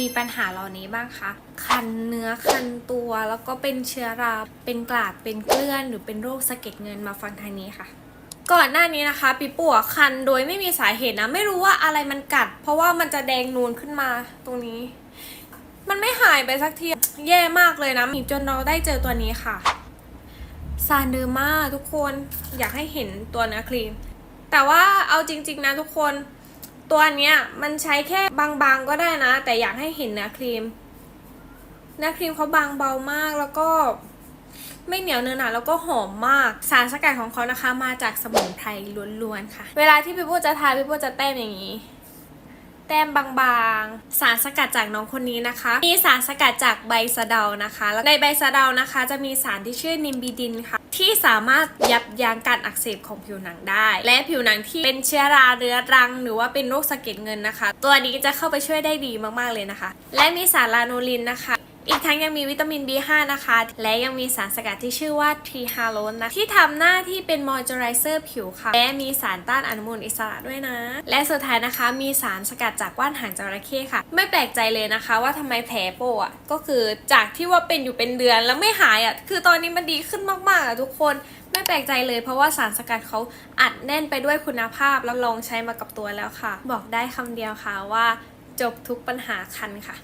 มีปัญหาเหล่านี้บ้างคะ คันเนื้อคันตัวแล้วก็เป็นเชื้อรา เป็นกลากเป็นเกลื่อน หรือเป็นโรคสะเก็ดเงินมาฟังทางนี้ค่ะ ก่อนหน้านี้นะคะปีปัวคันโดยไม่มีสาเหตุนะ ไม่รู้ว่าอะไรมันกัด เพราะว่ามันจะแดงนูนขึ้นมาตรงนี้ มันไม่หายไปสักทีแย่มากเลยนะจนเราได้เจอตัวนี้ค่ะซานเดอร์มาทุกคนอยากให้เห็นตัวเนื้อครีม แต่ว่าเอาจริง ๆ นะทุกคน ตัวเนี้ยมันใช้แค่บางๆก็ได้นะ แต่อยากให้เห็นเนื้อครีมเนื้อครีมเขาบางเบามากแล้วก็ไม่เหนียวเนื้อหนาแล้วก็หอมมากสารสกัดของเขานะคะ มาจากสมุนไพรล้วนๆค่ะ เวลาที่พี่พูดจะทาพี่พูดจะแต้มอย่างนี้ แต้มบางๆ สารสกัดจากน้องคนนี้นะคะ มีสารสกัดจากใบสะเดานะคะ แล้วในใบสะเดานะคะ จะมีสารที่ชื่อนิมบิดินค่ะ ที่สามารถยับยั้งการอักเสบของผิวหนังได้ และผิวหนังที่เป็นเชื้อราเรื้อรัง หรือว่าเป็นโรคสะเก็ดเงินนะคะ ตัวนี้จะเข้าไปช่วยได้ดีมากๆเลยนะคะ และมีสารลานูลินนะคะ อีกทั้งยังมีวิตามิน B5 นะคะ และยังมีสารสกัดที่ชื่อว่าทรีฮาโลนนะ ที่ทำหน้าที่เป็นมอยเจอไรเซอร์ผิวค่ะ และมีสารต้านอนุมูลอิสระด้วยนะ และสุดท้ายนะคะมีสารสกัดจากว่านหางจระเข้ค่ะ ไม่แปลกใจเลยนะคะว่าทำไมแผลโปะอะก็คือจากที่ว่าเป็นอยู่เป็นเดือนแล้วไม่หายอะ คือตอนนี้มันดีขึ้นมากๆอะทุกคนไม่แปลกใจเลยเพราะว่าสารสกัดเขาอัดแน่นไปด้วยคุณภาพแล้วลองใช้มากับตัวแล้วค่ะ บอกได้คำเดียวค่ะว่าจบทุกปัญหาคันค่ะ